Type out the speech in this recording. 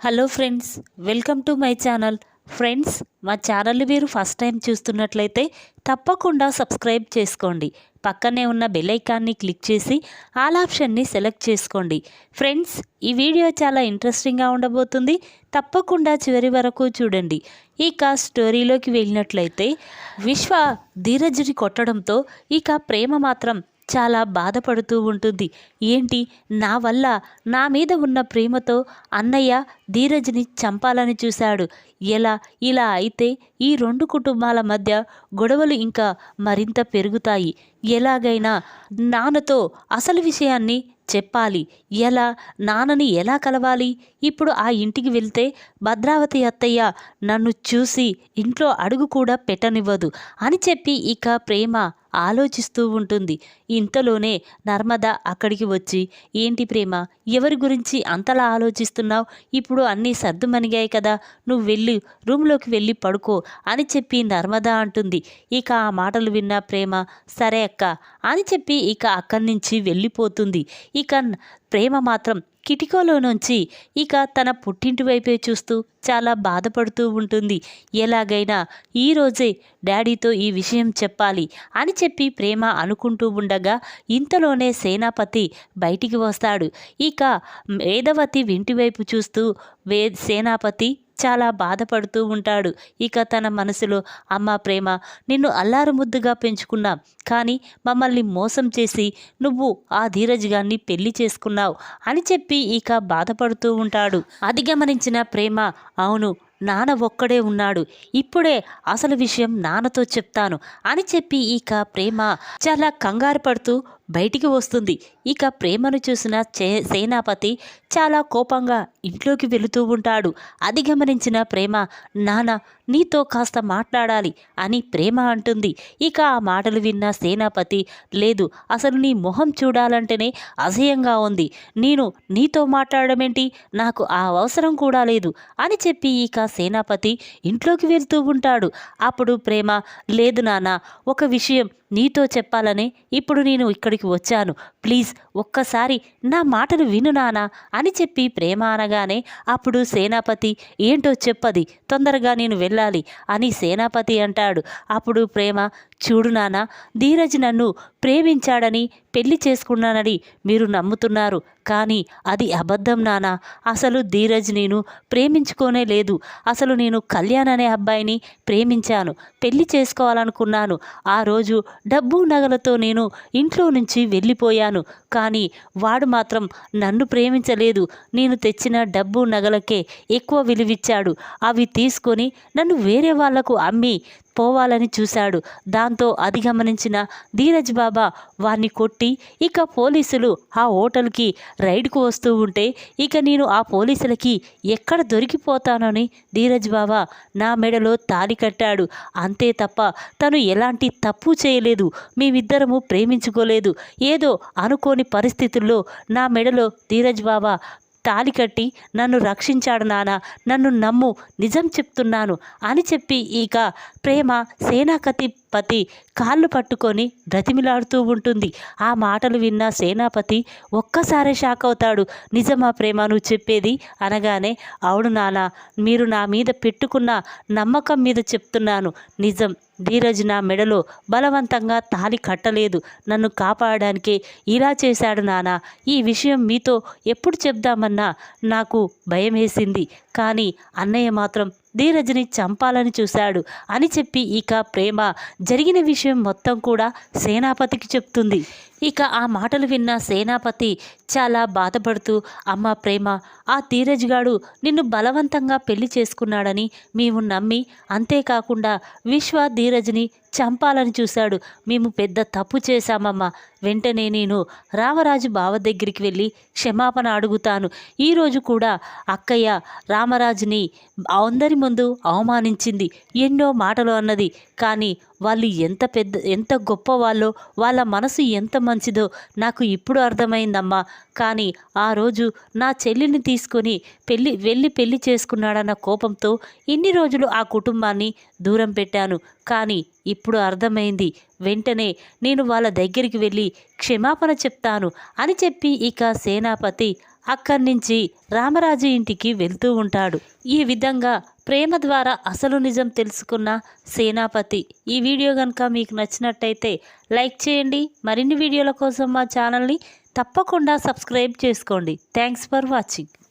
Hello friends welcome to my channel. Friends మా ఛానల్ని మీరు ఫస్ట్ టైం చూస్తున్నట్లయితే తప్పకుండా సబ్స్క్రైబ్ చేసుకోండి. పక్కనే ఉన్న బెల్ ఐకాన్ని క్లిక్ చేసి ఆల్ ఆప్షన్ని సెలెక్ట్ చేసుకోండి. ఫ్రెండ్స్ ఈ వీడియో చాలా ఇంట్రెస్టింగ్గా ఉండబోతుంది. తప్పకుండా చివరి వరకు చూడండి. ఇక స్టోరీలోకి వెళ్ళినట్లయితే విశ్వ ధీరజుని కొట్టడంతో ఇక ప్రేమ మాత్రం చాలా బాధపడుతూ ఉంటుంది. ఏంటి? నా వల్ల నా మీద ఉన్న ప్రేమతో అన్నయ్య ధీరజ్ని చంపాలని చూశాడు. ఎలా? ఇలా అయితే ఈ రెండు కుటుంబాల మధ్య గొడవలు ఇంకా మరింత పెరుగుతాయి. ఎలాగైనా నాన్నతో అసలు విషయాన్ని చెప్పాలి. ఎలా? నాన్నని ఎలా కలవాలి? ఇప్పుడు ఆ ఇంటికి వెళ్తే భద్రావతి అత్తయ్య నన్ను చూసి ఇంట్లో అడుగు కూడా పెట్టనివ్వదు అని చెప్పి ఇక ప్రేమ ఆలోచిస్తూ ఉంటుంది. ఇంతలోనే నర్మద అక్కడికి వచ్చి ఏంటి ప్రేమ? ఎవరి గురించి అంతలా ఆలోచిస్తున్నావు? ఇప్పుడు అన్నీ సర్దుమణిగాయి కదా. నువ్వు వెళ్ళి రూమ్లోకి వెళ్ళి పడుకో అని చెప్పి నర్మద అంటుంది. ఇక ఆ మాటలు విన్న ప్రేమ సరే అక్క అని చెప్పి ఇక అక్కడి నుంచి వెళ్ళిపోతుంది. ఇక ప్రేమ మాత్రం కిటికోలో నుంచి ఇక తన పుట్టింటి వైపే చూస్తూ చాలా బాధపడుతూ ఉంటుంది. ఎలాగైనా ఈరోజే డాడీతో ఈ విషయం చెప్పాలి అని చెప్పి ప్రేమ అనుకుంటూ ఉండగా ఇంతలోనే సేనాపతి బయటికి వస్తాడు. ఇక వేదవతి వింటి వైపు చూస్తూ వే సేనాపతి చాలా బాధపడుతూ ఉంటాడు. ఇక తన మనసులో అమ్మ ప్రేమ నిన్ను అల్లారు ముద్దుగా పెంచుకున్నాం. కానీ మమ్మల్ని మోసం చేసి నువ్వు ఆ ధీరజ్ గారిని పెళ్ళి చేసుకున్నావు అని చెప్పి ఇక బాధపడుతూ ఉంటాడు. అది గమనించిన ప్రేమ అవును నాన్న ఒక్కడే ఉన్నాడు. ఇప్పుడే అసలు విషయం నాన్నతో చెప్తాను అని చెప్పి ఇక ప్రేమ చాలా కంగారు పడుతూ బయటికి వస్తుంది. ఇక ప్రేమను చూసిన చే సేనాపతి చాలా కోపంగా ఇంట్లోకి వెళుతూ ఉంటాడు. అది గమనించిన ప్రేమ నాన్న నీతో కాస్త మాట్లాడాలి అని ప్రేమ అంటుంది. ఇక ఆ మాటలు విన్న సేనాపతి లేదు అసలు నీ మొహం చూడాలంటేనే అసహ్యంగా ఉంది. నేను నీతో మాట్లాడమేంటి నాకు ఆ అవసరం కూడా లేదు అని చెప్పి ఇక సేనాపతి ఇంట్లోకి వెళ్తూ ఉంటాడు. అప్పుడు ప్రేమ లేదు నాన్న ఒక విషయం నీతో చెప్పాలని ఇప్పుడు నేను ఇక్కడికి వచ్చాను. ప్లీజ్ ఒక్కసారి నా మాటలు విను నానా అని చెప్పి ప్రేమ అనగానే అప్పుడు సేనాపతి ఏంటో చెప్పది తొందరగా నేను వెళ్ళాలి అని సేనాపతి అంటాడు. అప్పుడు ప్రేమ చూడు నానా ధీరజ్ నన్ను ప్రేమించాడని పెళ్ళి చేసుకున్నానని మీరు నమ్ముతున్నారు. కానీ అది అబద్ధం నానా అసలు ధీరజ్ నేను ప్రేమించుకోనే లేదు. అసలు నేను కళ్యాణ్ అనే అబ్బాయిని ప్రేమించాను. పెళ్ళి చేసుకోవాలనుకున్నాను. ఆ రోజు డబ్బు నగలతో నేను ఇంట్లో నుంచి వెళ్ళిపోయాను. కానీ వాడు మాత్రం నన్ను ప్రేమించలేదు. నేను తెచ్చిన డబ్బు నగలకే ఎక్కువ విలువిచ్చాడు. అవి తీసుకొని నన్ను వేరే వాళ్ళకు అమ్మి పోవాలని చూశాడు. దాంతో అది గమనించిన ధీరజ్ బాబా వారిని కొట్టి ఇక పోలీసులు ఆ హోటల్కి రైడ్కు వస్తూ ఉంటే ఇక నేను ఆ పోలీసులకి ఎక్కడ దొరికిపోతానని ధీరజ్ బాబా నా మెడలో తాలి కట్టాడు. అంతే తప్ప తను ఎలాంటి తప్పు చేయలేదు. మేమిద్దరము ప్రేమించుకోలేదు. ఏదో అనుకోని పరిస్థితుల్లో నా మెడలో ధీరజ్ బాబా తాలి కట్టి నన్ను రక్షించాడు నాన్న నన్ను నమ్ము నిజం చెప్తున్నాను అని చెప్పి ఇక ప్రేమ సేనాకతి పతి కాళ్ళు పట్టుకొని బ్రతిమిలాడుతూ ఉంటుంది. ఆ మాటలు విన్న సేనాపతి ఒక్కసారే షాక్ అవుతాడు. నిజమా ప్రేమ నువ్వు చెప్పేది? అనగానే అవును నానా మీరు నా మీద పెట్టుకున్న నమ్మకం మీద చెప్తున్నాను. నిజం ధీరజ్ నా మెడలో బలవంతంగా తాలి కట్టలేదు. నన్ను కాపాడడానికే ఇలా చేశాడు నానా. ఈ విషయం మీతో ఎప్పుడు చెప్దామన్నా నాకు భయం వేసింది కానీ అన్నయ్య మాత్రం ధీరజ్ని చంపాలని చూశాడు అని చెప్పి ఇక ప్రేమ. జరిగిన విషయం మొత్తం కూడా సేనాపతికి చెప్తుంది. ఇక ఆ మాటలు విన్న సేనాపతి చాలా బాధపడుతూ అమ్మ ప్రేమ ఆ ధీరజ్ గాడు నిన్ను బలవంతంగా పెళ్ళి చేసుకున్నాడని మేము నమ్మి అంతేకాకుండా విశ్వ ధీరజ్ని చంపాలని చూశాడు. మేము పెద్ద తప్పు చేశామమ్మా. వెంటనే నేను రామరాజు బావ దగ్గరికి వెళ్ళి క్షమాపణ అడుగుతాను. ఈరోజు కూడా అక్కయ్య రామరాజుని అందరి ముందు అవమానించింది ఎన్నో మాటలు అన్నది. కానీ వాళ్ళు ఎంత పెద్ద ఎంత గొప్ప వాళ్ళో వాళ్ళ మనసు ఎంత మంచిదో నాకు ఇప్పుడు అర్థమైందమ్మా. కానీ ఆ రోజు నా చెల్లిని తీసుకొని పెళ్ళి వెళ్ళి పెళ్ళి చేసుకున్నాడన్న కోపంతో ఇన్ని రోజులు ఆ కుటుంబాన్ని దూరం పెట్టాను. కానీ ఇప్పుడు అర్థమైంది. వెంటనే నేను వాళ్ళ దగ్గరికి వెళ్ళి క్షమాపణ చెప్తాను అని చెప్పి ఇక సేనాపతి అక్కడి నుంచి రామరాజు ఇంటికి వెళ్తూ ఉంటాడు. ఈ విధంగా ప్రేమ ద్వారా అసలు నిజం తెలుసుకున్న సేనాపతి. ఈ వీడియో కనుక మీకు నచ్చినట్టయితే లైక్ చేయండి. మరిన్ని వీడియోల కోసం మా ఛానల్ని తప్పకుండా సబ్స్క్రైబ్ చేసుకోండి. Thanks for watching.